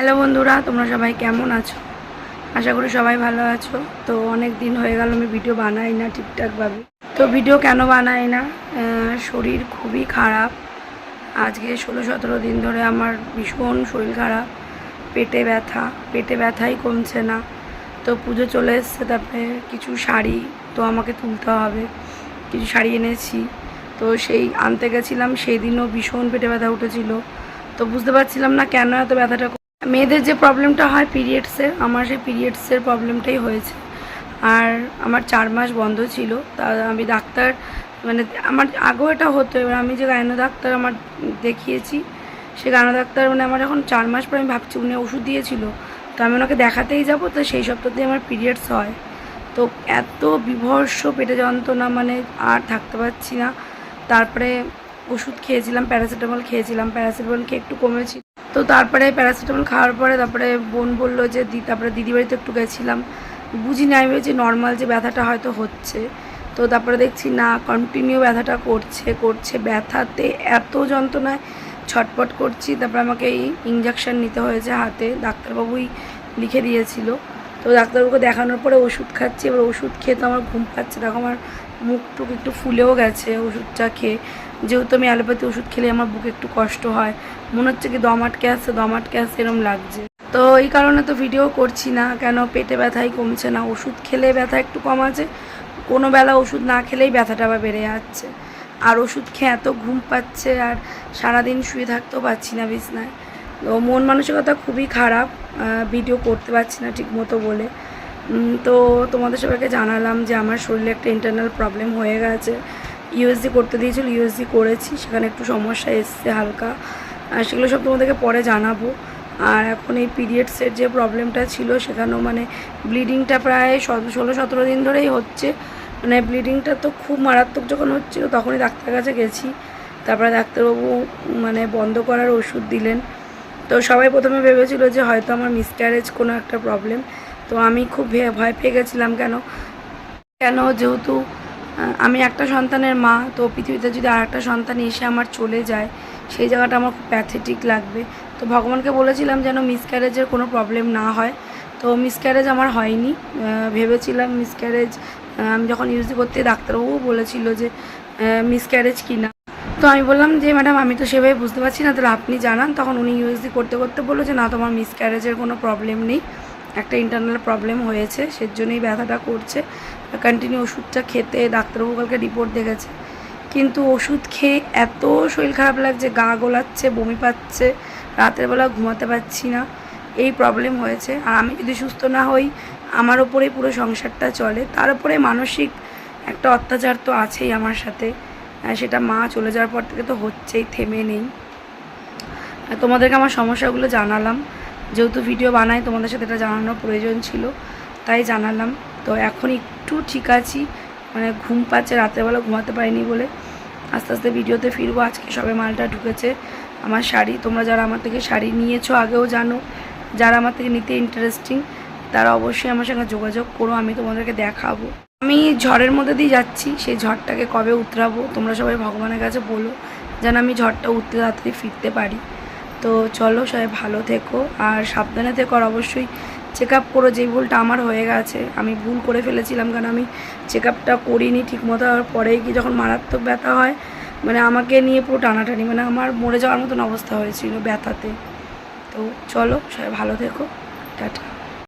Hello বন্ধুরা, তোমরা সবাই কেমন আছো? আশা করি সবাই ভালো আছো। তো অনেক দিন হয়ে গেল, আমি ভিডিও বানাই না ঠিকঠাকভাবে তো ভিডিও কেন বানাই না? শরীর খুবই খারাপ। আজকে ষোলো সতেরো দিন ধরে আমার ভীষণ শরীর খারাপ, পেটে ব্যথা। পেটে ব্যথাই কমছে না। তো পুজো চলে এসছে, তারপরে কিছু শাড়ি তো আমাকে তুলতে হবে। কিছু শাড়ি এনেছি। তো সেই আনতে গেছিলাম সেই দিনও ভীষণ পেটে ব্যথা উঠেছিল। তো বুঝতে পারছিলাম না কেন এত ব্যথাটা মেয়েদের যে প্রবলেমটা হয় পিরিয়ডসের আমার সেই পিরিয়ডসের প্রবলেমটাই হয়েছে। আর আমার চার মাস বন্ধ ছিল, তা আমি ডাক্তার মানে আমার আগেও এটা হতো, এবার আমি যে গায়নো ডাক্তার আমার দেখিয়েছি, সে গায়নো ডাক্তার মানে আমার এখন চার মাস পরে আমি ভাবছি উনি ওষুধ দিয়েছিল, তো আমি ওনাকে দেখাতেই যাব, তো সেই সপ্তাহতেই আমার পিরিয়ডস হয়। তো এত বিভর্ষ পেটে যন্ত্রণা মানে আর থাকতে পারছি না। তারপরে ওষুধ খেয়েছিলাম, প্যারাসিটামল খেয়েছিলাম, প্যারাসিটামল খেয়ে একটু কমেছি। তো তারপরে প্যারাসিটামল খাওয়ার পরে তারপরে বোন বলল যে দি তারপরে দিদিবাড়িতে একটু গেছিলাম। বুঝিনি আমি ভেবেছি নর্মাল যে ব্যথাটা হয়তো হচ্ছে। তো তারপরে দেখছি, না কন্টিনিউ ব্যথাটা করছে করছে ব্যথাতে এত যন্ত্রণায় ছটপট করছি। তারপরে আমাকে এই ইঞ্জেকশান নিতে হয়েছে হাতে। ডাক্তারবাবুই লিখে দিয়েছিল। তো ডাক্তারবাবুকে দেখানোর পরে ওষুধ খাচ্ছি, এবার ওষুধ খেয়ে তো আমার ঘুম পাচ্ছে। দেখো আমার মুখ টুক একটু ফুলেও গেছে ওষুধটা খেয়ে। যেহেতু আমি অ্যালোপ্যাথি ওষুধ খেলে আমার বুকে একটু কষ্ট হয়, মনে হচ্ছে কি দম আটকে আসছে দম আটকে আসছে এরম লাগছে। তো এই কারণে তো ভিডিও করছি না, কেন পেটে ব্যথাই কমছে না? ওষুধ খেলে ব্যথা একটু কম আছে, কোনো বেলা ওষুধ না খেলেই ব্যথাটা আবার বেড়ে যাচ্ছে। আর ওষুধ খেয়ে এত ঘুম পাচ্ছে, আর সারাদিন শুয়ে থাকতেও পারছি না বিছনায়। তো মন মানসিকতা খুবই খারাপ ভিডিও করতে পারছি না ঠিক মতো বলে তো তোমাদের সবাইকে জানালাম যে আমার শরীরে একটা ইন্টারনাল প্রবলেম হয়ে গেছে। ইউএসজি করতে দিয়েছিল ইউএসজি করেছি, সেখানে একটু সমস্যা এসছে হালকা। আর সেগুলো সব তোমাদেরকে পরে জানাব। আর এখন এই পিরিয়ডসের যে প্রবলেমটা ছিল, সেখানেও মানে ব্লিডিংটা প্রায় ষোলো সতেরো দিন ধরেই হচ্ছে। মানে ব্লিডিংটা তো খুব মারাত্মক যখন হচ্ছিল, তখনই ডাক্তার কাছে গেছি। তারপরে ডাক্তারবাবু মানে বন্ধ করার ওষুধ দিলেন। তো সবাই প্রথমে ভেবেছিল যে হয়তো আমার মিসক্যারেজ কোনো একটা প্রবলেম তো আমি খুব ভয় পেয়ে গেছিলাম কেন? কেন যেহেতু আমি একটা সন্তানের মা, তো পৃথিবীতে যদি আর একটা সন্তান এসে আমার চলে যায়, সেই জায়গাটা আমার খুব প্যাথেটিক লাগবে। তো ভগবানকে বলেছিলাম যেন মিসক্যারেজের কোনো প্রবলেম না হয়। তো মিসক্যারেজ আমার হয়নি। ভেবেছিলাম মিসক্যারেজ আমি যখন ইউজ করতে ডাক্তারবাবু বলেছিল যে মিসক্যারেজ কি না তো আমি বললাম যে, ম্যাডাম, আমি তো সেভাবে বুঝতে পারছি না। তাহলে আপনি জানান। তখন উনি ইউএসডি করতে করতে বলল যে, না, তোমার মিসক্যারেজের কোনো প্রবলেম নেই। একটা ইন্টারনাল প্রবলেম হয়েছে সের জন্যই ব্যথাটা করছে। কন্টিনিউ ওষুধটা খেতে ডাক্তারবাবু কালকে রিপোর্ট দেখেছে। কিন্তু ওষুধ খেয়ে এত শরীর খারাপ লাগছে, গা গোলাচ্ছে, বমি পাচ্ছে, রাতের বেলা ঘুমাতে পারছি না। এই প্রবলেম হয়েছে। আর আমি যদি সুস্থ না হই, আমার ওপরেই পুরো সংসারটা চলে। তার উপরে মানসিক একটা অত্যাচার তো আছেই আমার সাথে। সেটা মা চলে যাওয়ার পর থেকে তো হচ্ছেই, থেমে নেই। তোমাদেরকে আমার সমস্যাগুলো জানালাম। যেহেতু ভিডিও বানাই, তোমাদের সাথে এটা জানানোর প্রয়োজন ছিল, তাই জানালাম। তো এখন একটু ঠিক আছি মানে ঘুম পাচ্ছে, রাতেরবেলা ঘুমাতে পারিনি বলে। আস্তে আস্তে ভিডিওতে ফিরবো, আজকে সবে মালটা ঢুকেছে আমার শাড়ি। তোমরা যারা আমার থেকে শাড়ি নিয়েছো আগেও জানো, যারা আমার থেকে নিতে ইন্টারেস্টিং তারা অবশ্যই আমার সঙ্গে যোগাযোগ করো, আমি তোমাদেরকে দেখাবো। আমি ঝড়ের মধ্যে দিয়ে যাচ্ছি, সেই ঝড়টাকে কবে উতরাবো? তোমরা সবাই ভগবানের কাছে বলো, যেন আমি ঝড়টা উঠতে তাড়াতাড়ি ফিরতে পারি। তো চলো সবাই ভালো থেকো, আর সাবধানে থেকো, আর অবশ্যই চেক আপ করো, যেই ভুলটা আমার হয়ে গেছে। আমি ভুল করে ফেলেছিলাম, কারণ আমি চেক আপটা করিনি ঠিকমতো, আর পরে কি যখন মারাত্মক ব্যথা হয় মানে আমাকে নিয়ে পুরো টানাটানি মানে আমার মরে যাওয়ার মতন অবস্থা হয়েছিল ব্যথাতে। তো চলো সবাই ভালো থেকো, টাটা।